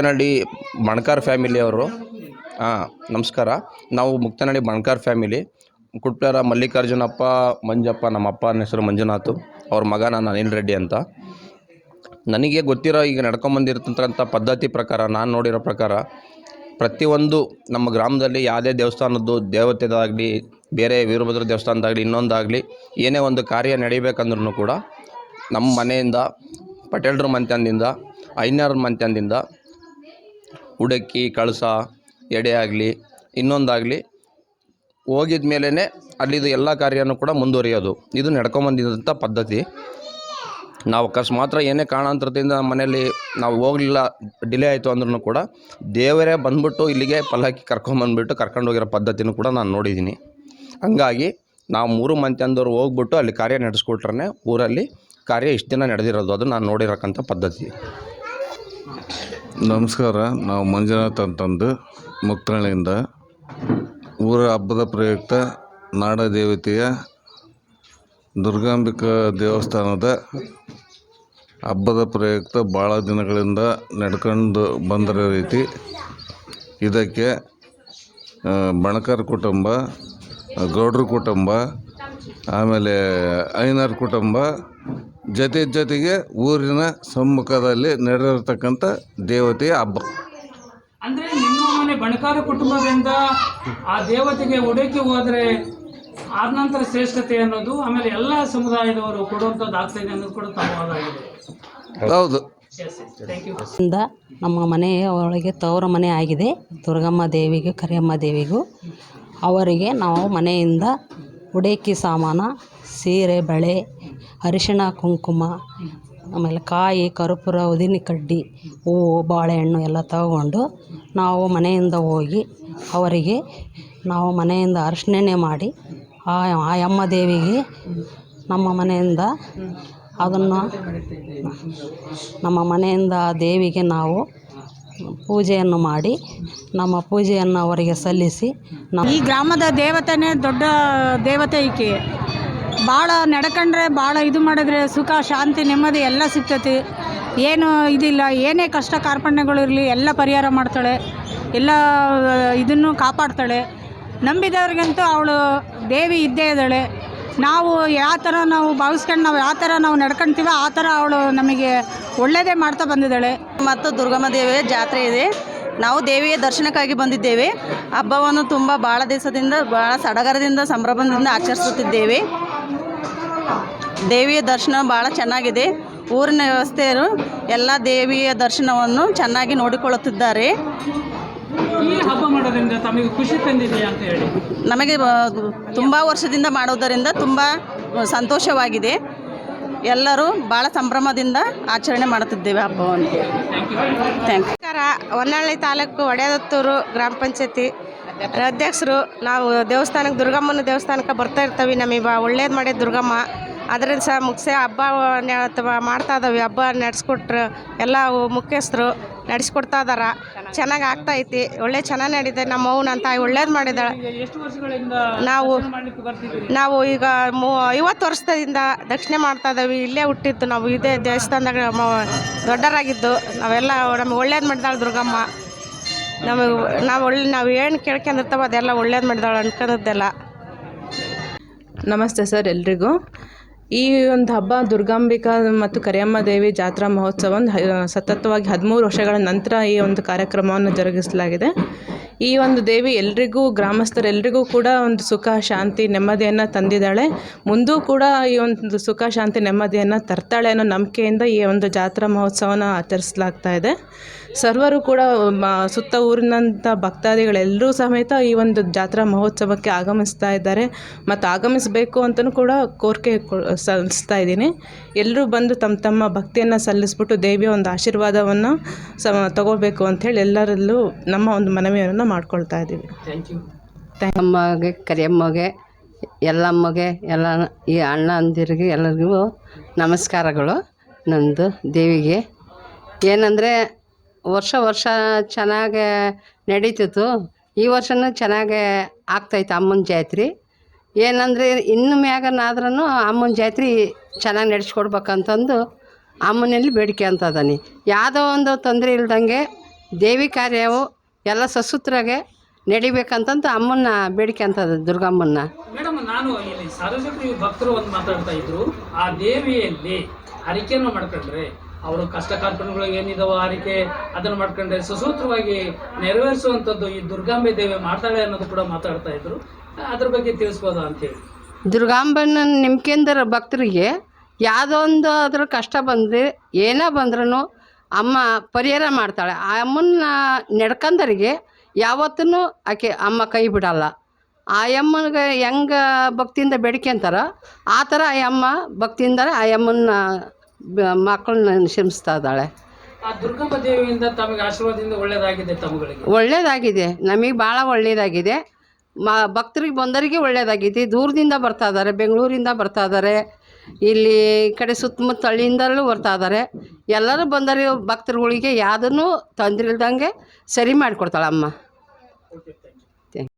ಮುಕ್ತನಹಳ್ಳಿ ಬಣ್ಕಾರ್ ಫ್ಯಾಮಿಲಿಯವರು ಹಾಂ, ನಮಸ್ಕಾರ. ನಾವು ಮುಕ್ತನಹಳ್ಳಿ ಬಣ್ಕಾರ್ ಫ್ಯಾಮಿಲಿ. ಕುಟ್ಟಾರ ಮಲ್ಲಿಕಾರ್ಜುನಪ್ಪ ಮಂಜಪ್ಪ ನಮ್ಮ ಅಪ್ಪನ ಹೆಸರು ಮಂಜುನಾಥ್. ಅವ್ರ ಮಗ ನಾನು ಅನಿಲ್ ರೆಡ್ಡಿ ಅಂತ. ನನಗೆ ಗೊತ್ತಿರೋ ಈಗ ನಡ್ಕೊಂಬಂದಿರ್ತಕ್ಕಂಥ ಪದ್ಧತಿ ಪ್ರಕಾರ, ನಾನು ನೋಡಿರೋ ಪ್ರಕಾರ, ಪ್ರತಿಯೊಂದು ನಮ್ಮ ಗ್ರಾಮದಲ್ಲಿ ಯಾವುದೇ ದೇವಸ್ಥಾನದ್ದು ದೇವತೆದಾಗಲಿ, ಬೇರೆ ವೀರಭದ್ರ ದೇವಸ್ಥಾನದಾಗಲಿ, ಇನ್ನೊಂದಾಗಲಿ, ಏನೇ ಒಂದು ಕಾರ್ಯ ನಡೀಬೇಕಂದ್ರೂ ಕೂಡ ನಮ್ಮ ಮನೆಯಿಂದ, ಪಟೇಲ್ರ ಮಂತ್ಯಂದಿಂದ ಐನ್ಯರ ಮಂತ್ಯಂದಿಂದ ಉಡಕ್ಕಿ, ಕಳಸ, ಎಡೆ ಆಗಲಿ, ಇನ್ನೊಂದಾಗಲಿ ಹೋಗಿದ ಮೇಲೇ ಅಲ್ಲಿದು ಎಲ್ಲ ಕಾರ್ಯನೂ ಕೂಡ ಮುಂದುವರಿಯೋದು. ಇದು ನಡ್ಕೊಂಬಂದಿದ್ದಂಥ ಪದ್ಧತಿ. ನಾವು ಅಕಸ್ಮಾತ್ರ ಏನೇ ಕಾರಣಾಂತರದಿಂದ ಮನೆಯಲ್ಲಿ ನಾವು ಹೋಗಲಿಲ್ಲ, ಡಿಲೇ ಆಯಿತು ಅಂದ್ರೂ ಕೂಡ ದೇವರೇ ಬಂದ್ಬಿಟ್ಟು ಇಲ್ಲಿಗೆ ಪಲ್ಲಕ್ಕಿ ಕರ್ಕೊಂಬಂದ್ಬಿಟ್ಟು ಕರ್ಕೊಂಡು ಹೋಗಿರೋ ಪದ್ಧತಿನೂ ಕೂಡ ನಾನು ನೋಡಿದ್ದೀನಿ. ಹಂಗಾಗಿ ನಾವು ಮೂರು ಮಂತ್ಯಂದವ್ರು ಹೋಗ್ಬಿಟ್ಟು ಅಲ್ಲಿ ಕಾರ್ಯ ನಡೆಸ್ಕೊಟ್ರೆ ಊರಲ್ಲಿ ಕಾರ್ಯ ಇಷ್ಟು ದಿನ ನಡೆದಿರೋದು ಅದು ನಾನು ನೋಡಿರಕ್ಕಂಥ ಪದ್ಧತಿ. ನಮಸ್ಕಾರ. ನಾವು ಮಂಜುನಾಥ್ ಅಂತಂದು ಮುಕ್ತಹಳ್ಳಿಯಿಂದ ಊರ ಹಬ್ಬದ ಪ್ರಯುಕ್ತ ನಾಡ ದೇವತೆಯ ದುರ್ಗಾಂಬಿಕಾ ದೇವಸ್ಥಾನದ ಹಬ್ಬದ ಪ್ರಯುಕ್ತ ಭಾಳ ದಿನಗಳಿಂದ ನಡ್ಕೊಂಡು ಬಂದಿರೋ ರೀತಿ ಇದಕ್ಕೆ ಬಣಕರ್ ಕುಟುಂಬ, ಗೌಡ್ರ ಕುಟುಂಬ, ಆಮೇಲೆ ಐನಾರ್ ಕುಟುಂಬ ಜೊತೆ ಜೊತೆಗೆ ಊರಿನ ಸಮ್ಮುಖದಲ್ಲಿ ನಡೆದಿರ್ತಕ್ಕಂಥ ದೇವತೆಯ ಹಬ್ಬ. ಅಂದ್ರೆ ನಿಮ್ಮ ಮನೆ ಬಣಕಾರ ಕುಟುಂಬದಿಂದ ಆ ದೇವತೆಗೆ ಉಡಕ್ಕೆ ಹೋದ್ರೆ ಆದ ನಂತರ ಶ್ರೇಷ್ಠತೆ ಅನ್ನೋದು ಆಮೇಲೆ ಎಲ್ಲ ಸಮುದಾಯದವರು ಕೊಡುವಂಥದ್ದು ದಾಖಲೆ ಅನ್ನೋದು ಕೂಡ ತಮ್ಮ ಹೌದು. ಥ್ಯಾಂಕ್ ಯು ಇಂದ ನಮ್ಮ ಮನೆಯ ಒಳಗೆ ತವರ ಮನೆ ಆಗಿದೆ. ದುರ್ಗಮ್ಮ ದೇವಿಗೂ ಕರಿಯಮ್ಮ ದೇವಿಗೂ. ಅವರಿಗೆ ನಾವು ಮನೆಯಿಂದ ಉಡೇಕಿ ಸಾಮಾನು ಸೀರೆ ಬಳೆ ಅರಿಶಿಣ, ಕುಂಕುಮ, ಆಮೇಲೆ ಕಾಯಿ, ಕರ್ಪೂರ, ಉದಿನ ಕಡ್ಡಿ, ಹೂವು, ಬಾಳೆಹಣ್ಣು ಎಲ್ಲ ತಗೊಂಡು ನಾವು ಮನೆಯಿಂದ ಹೋಗಿ ಅವರಿಗೆ ನಾವು ಮನೆಯಿಂದ ಅರ್ಶಿಣನೇ ಮಾಡಿ ಆ ಅಮ್ಮ ದೇವಿಗೆ ನಮ್ಮ ಮನೆಯಿಂದ ಅದನ್ನು ನಮ್ಮ ಮನೆಯಿಂದ ಆ ದೇವಿಗೆ ನಾವು ಪೂಜೆಯನ್ನು ಮಾಡಿ ನಮ್ಮ ಪೂಜೆಯನ್ನು ಅವರಿಗೆ ಸಲ್ಲಿಸಿ ಈ ಗ್ರಾಮದ ದೇವತೆನೇ ದೊಡ್ಡ ದೇವತೆ ಈಕೆ. ಭಾಳ ನಡ್ಕೊಂಡ್ರೆ ಭಾಳ ಇದು ಮಾಡಿದ್ರೆ ಸುಖ, ಶಾಂತಿ, ನೆಮ್ಮದಿ ಎಲ್ಲ ಸಿಗ್ತೈತಿ. ಏನು ಇದಿಲ್ಲ, ಏನೇ ಕಷ್ಟ ಕಾರ್ಪಣ್ಯಗಳಿರಲಿ ಎಲ್ಲ ಪರಿಹಾರ ಮಾಡ್ತಾಳೆ. ಎಲ್ಲ, ಇದನ್ನು ಕಾಪಾಡ್ತಾಳೆ. ನಂಬಿದವ್ರಿಗಂತೂ ಅವಳು ದೇವಿ ಇದ್ದೇ ಇದ್ದಾಳೆ. ನಾವು ಯಾವ ಥರ ನಾವು ಭಾವಿಸ್ಕೊಂಡು ನಾವು ಯಾವ ಥರ ನಾವು ನಡ್ಕೊಳ್ತೀವೋ ಆ ಥರ ಅವಳು ನಮಗೆ ಒಳ್ಳೆಯದೇ ಮಾಡ್ತಾ ಬಂದಿದ್ದಾಳೆ. ಮತ್ತು ದುರ್ಗಮ್ಮ ದೇವಿಯ ಜಾತ್ರೆ ಇದೆ. ನಾವು ದೇವಿಯ ದರ್ಶನಕ್ಕಾಗಿ ಬಂದಿದ್ದೇವೆ. ಹಬ್ಬವನ್ನು ತುಂಬ ಭಾಳ ದಿವಸದಿಂದ ಭಾಳ ಸಡಗರದಿಂದ, ಸಂಭ್ರಮದಿಂದ ಆಚರಿಸುತ್ತಿದ್ದೇವೆ. ದೇವಿಯ ದರ್ಶನ ಭಾಳ ಚೆನ್ನಾಗಿದೆ. ಊರಿನ ವ್ಯವಸ್ಥೆಯರು ಎಲ್ಲ ದೇವಿಯ ದರ್ಶನವನ್ನು ಚೆನ್ನಾಗಿ ನೋಡಿಕೊಳ್ಳುತ್ತಿದ್ದಾರೆ. ಈ ಹಬ್ಬ ಮಾಡೋದ್ರಿಂದ ತಮಗೆ ಖುಷಿ ತಂದಿದೆಯಾ ಅಂತ ಹೇಳಿ. ನಮಗೆ ತುಂಬ ವರ್ಷದಿಂದ ಮಾಡೋದರಿಂದ ತುಂಬ ಸಂತೋಷವಾಗಿದೆ. ಎಲ್ಲರೂ ಭಾಳ ಸಂಭ್ರಮದಿಂದ ಆಚರಣೆ ಮಾಡುತ್ತಿದ್ದೇವೆ ಹಬ್ಬವನ್ನು. ಥ್ಯಾಂಕ್ ಯು ನಮಸ್ಕಾರ. ಹೊನ್ನಾಳಿ ತಾಲೂಕು ಒಡೆದತ್ತೂರು ಗ್ರಾಮ ಪಂಚಾಯತಿ ಅಧ್ಯಕ್ಷರು, ನಾವು ದೇವಸ್ಥಾನಕ್ಕೆ, ದುರ್ಗಮ್ಮನ ದೇವಸ್ಥಾನಕ್ಕೆ ಬರ್ತಾ ಇರ್ತವೆ. ನಮಗೆ ಒಳ್ಳೇದು ಮಾಡಿದ ದುರ್ಗಮ್ಮ. ಅದರಿಂದ ಸಹ ಮುಗಿಸಿ ಹಬ್ಬ ಅಥವಾ ಮಾಡ್ತಾ ಇದ್ದಾವೆ ಹಬ್ಬ ನಡೆಸ್ಕೊಟ್ರು ಎಲ್ಲ ಮುಖ್ಯಸ್ಥರು ನಡೆಸ್ಕೊಡ್ತಾ ಇದಾರ. ಚೆನ್ನಾಗಿ ಆಗ್ತಾ ಐತಿ. ಒಳ್ಳೆ ಚೆನ್ನಾಗಿ ನಡೀತೈತೆ ನಮ್ಮ ನನ್ನ ತಾಯಿ ಒಳ್ಳೇದು ಮಾಡಿದಾಳೆ. ನಾವು ನಾವು ಈಗ ಮೂ, ಐವತ್ತು ವರ್ಷದಿಂದ ದಕ್ಷಿಣೆ ಮಾಡ್ತಾ ಇದ್ದಾವೆ ಇಲ್ಲೇ ಹುಟ್ಟಿತ್ತು ನಾವು ಇದೇ ದೇವಸ್ಥಾನದಾಗ ದೊಡ್ಡರಾಗಿದ್ದು. ನಾವೆಲ್ಲ ನಮ್ಗೆ ಒಳ್ಳೇದು ಮಾಡಿದಾಳೆ ದುರ್ಗಮ್ಮ. ನಮಗೆ ನಾವು ಒಳ್ಳೆ, ನಾವು ಏನು ಕೇಳ್ಕೊಂಡಿರ್ತಾವ ಅದೆಲ್ಲ ಒಳ್ಳೇದು ಮಾಡಿದಾಳೆ ಅನ್ಕೊಂಡದ್ದೆಲ್ಲ. ನಮಸ್ತೆ ಸರ್ ಎಲ್ರಿಗೂ. ಈ ಒಂದು ಹಬ್ಬ ದುರ್ಗಾಂಬಿಕಾ ಮತ್ತು ಕರಿಯಮ್ಮ ದೇವಿ ಜಾತ್ರಾ ಮಹೋತ್ಸವ ಸತತವಾಗಿ ಹದಿಮೂರು ವರ್ಷಗಳ ನಂತರ ಈ ಒಂದು ಕಾರ್ಯಕ್ರಮವನ್ನು ಜರುಗಿಸಲಾಗಿದೆ. ಈ ಒಂದು ದೇವಿ ಎಲ್ರಿಗೂ ಗ್ರಾಮಸ್ಥರೆಲ್ರಿಗೂ ಕೂಡ ಒಂದು ಸುಖ, ಶಾಂತಿ, ನೆಮ್ಮದಿಯನ್ನು ತಂದಿದ್ದಾಳೆ. ಮುಂದೂ ಕೂಡ ಈ ಒಂದು ಸುಖ, ಶಾಂತಿ, ನೆಮ್ಮದಿಯನ್ನು ತರ್ತಾಳೆ ಅನ್ನೋ ನಂಬಿಕೆಯಿಂದ ಈ ಒಂದು ಜಾತ್ರಾ ಮಹೋತ್ಸವನ ಆಚರಿಸಲಾಗ್ತಾ ಇದೆ. ಸರ್ವರು ಕೂಡ ಸುತ್ತ ಊರಿನಂಥ ಭಕ್ತಾದಿಗಳೆಲ್ಲರೂ ಸಮೇತ ಈ ಒಂದು ಜಾತ್ರಾ ಮಹೋತ್ಸವಕ್ಕೆ ಆಗಮಿಸ್ತಾ ಇದ್ದಾರೆ. ಮತ್ತು ಆಗಮಿಸಬೇಕು ಅಂತಲೂ ಕೂಡ ಕೋರಿಕೆ ಸಲ್ಲಿಸ್ತಾ ಇದ್ದೀನಿ. ಎಲ್ಲರೂ ಬಂದು ತಮ್ಮ ತಮ್ಮ ಭಕ್ತಿಯನ್ನು ಸಲ್ಲಿಸ್ಬಿಟ್ಟು ದೇವಿಯ ಒಂದು ಆಶೀರ್ವಾದವನ್ನು ಸ ತಗೋಬೇಕು ಅಂಥೇಳಿ ಎಲ್ಲರಲ್ಲೂ ನಮ್ಮ ಒಂದು ಮನವಿಯನ್ನು ಮಾಡ್ಕೊಳ್ತಾ ಇದ್ದೀವಿ. ಅಮ್ಮಗೆ ಕರಿಯಮ್ಮಗೆ ಎಲ್ಲಮ್ಮಗೆ ಎಲ್ಲ ಈ ಅಣ್ಣ ಅಂದಿರಿಗೆ ಎಲ್ಲರಿಗೂ ನಮಸ್ಕಾರಗಳು. ನಂದು ದೇವಿಗೆ. ಏನಂದರೆ ವರ್ಷ ವರ್ಷ ಚೆನ್ನಾಗೆ ನಡೀತಿತ್ತು. ಈ ವರ್ಷನೂ ಚೆನ್ನಾಗೆ ಆಗ್ತೈತೆ ಅಮ್ಮನ ಜಾತ್ರೆ. ಏನಂದರೆ ಇನ್ನು ಮ್ಯಾಗನಾದ್ರೂ ಅಮ್ಮನ ಜಾತ್ರೆ ಚೆನ್ನಾಗಿ ನಡೆಸ್ಕೊಡ್ಬೇಕಂತಂದು ಅಮ್ಮನಲ್ಲಿ ಬೇಡಿಕೆ ಅಂತ ಅದಾನೆ. ಯಾವುದೋ ಒಂದು ತೊಂದರೆ ಇಲ್ದಂಗೆ ದೇವಿ ಕಾರ್ಯವು ಎಲ್ಲ ಸಸೂತ್ರಾಗೆ ನಡಿಬೇಕಂತಂತ ಅಮ್ಮನ್ನ ಬೇಡಿಕೆ ಅಂತ ದುರ್ಗಮ್ಮನ್ನ. ಮೇಡಮ್ ನಾನು ಇಲ್ಲಿ ಸಾರ್ವಜನಿಕರು ಭಕ್ತರು ಒಂದು ಮಾತಾಡ್ತಾ ಇದ್ರು. ಆ ದೇವಿಯಲ್ಲಿ ಹರಿಕೆಯನ್ನು ಮಾಡ್ಕೊಂಡ್ರೆ ಅವರು ಕಷ್ಟ ಕಾರ್ಪಣ್ಯಗಳು ಏನಿದಾವ ಹರಿಕೆ ಅದನ್ನು ಮಾಡ್ಕೊಂಡ್ರೆ ಸಸೂತ್ರವಾಗಿ ನೆರವೇರಿಸುವಂಥದ್ದು ಈ ದುರ್ಗಾಂಬೆ ದೇವಿ ಮಾಡ್ತಾಳೆ ಅನ್ನೋದು ಕೂಡ ಮಾತಾಡ್ತಾ ಇದ್ರು. ಅದ್ರ ಬಗ್ಗೆ ತಿಳಿಸ್ಬೋದಾ ಅಂತೇಳಿ ದುರ್ಗಾಂಬನ ನಂಬ್ಕೆಂದರ ಭಕ್ತರಿಗೆ ಯಾವುದೋ ಒಂದು ಅದ್ರ ಕಷ್ಟ ಬಂದರೆ ಏನೇ ಬಂದ್ರೂ ಅಮ್ಮ ಪರಿಹಾರ ಮಾಡ್ತಾಳೆ. ಆ ಅಮ್ಮನ ನೆಡ್ಕಂದರಿಗೆ ಯಾವತ್ತೂ ಆಕೆ ಅಮ್ಮ ಕೈ ಬಿಡಲ್ಲ. ಆ ಅಮ್ಮನಿಗೆ ಹೆಂಗೆ ಭಕ್ತಿಯಿಂದ ಬೇಡಿಕೆ ಅಂತಾರ? ಆ ಥರ ಆ ಅಮ್ಮ ಭಕ್ತಿಯಿಂದ ಆ ಅಮ್ಮನ ಮಕ್ಕಳನ್ನ ನಿಶ್ರಮಿಸ್ತಾ ಇದ್ದಾಳೆ. ದುರ್ಗಮ್ಮ ದೇವಿಯಿಂದ ತಮಗೆ ಆಶೀರ್ವಾದದಿಂದ ಒಳ್ಳೇದಾಗಿದೆ ಒಳ್ಳೆಯದಾಗಿದೆ ನಮಗೆ ಭಾಳ ಒಳ್ಳೇದಾಗಿದೆ. ಮ ಭಕ್ತರಿಗೆ ಬಂದವರಿಗೆ ಒಳ್ಳೇದಾಗಿದೆ. ದೂರದಿಂದ ಬರ್ತಾ ಇದ್ದಾರೆ. ಬೆಂಗಳೂರಿಂದ ಬರ್ತಾ ಇದ್ದಾರೆ. ಇಲ್ಲಿ ಈ ಕಡೆ ಸುತ್ತಮುತ್ತ ಹಳ್ಳಿಯಿಂದಲೂ ಬರ್ತಾ ಇದ್ದಾರೆ ಎಲ್ಲರೂ ಬಂದರೆ ಭಕ್ತರುಗಳಿಗೆ ಯಾವುದನ್ನು ತೊಂದರೆ ಇಲ್ದಂಗೆ ಸರಿ ಮಾಡಿಕೊಡ್ತಾಳೆ ಅಮ್ಮ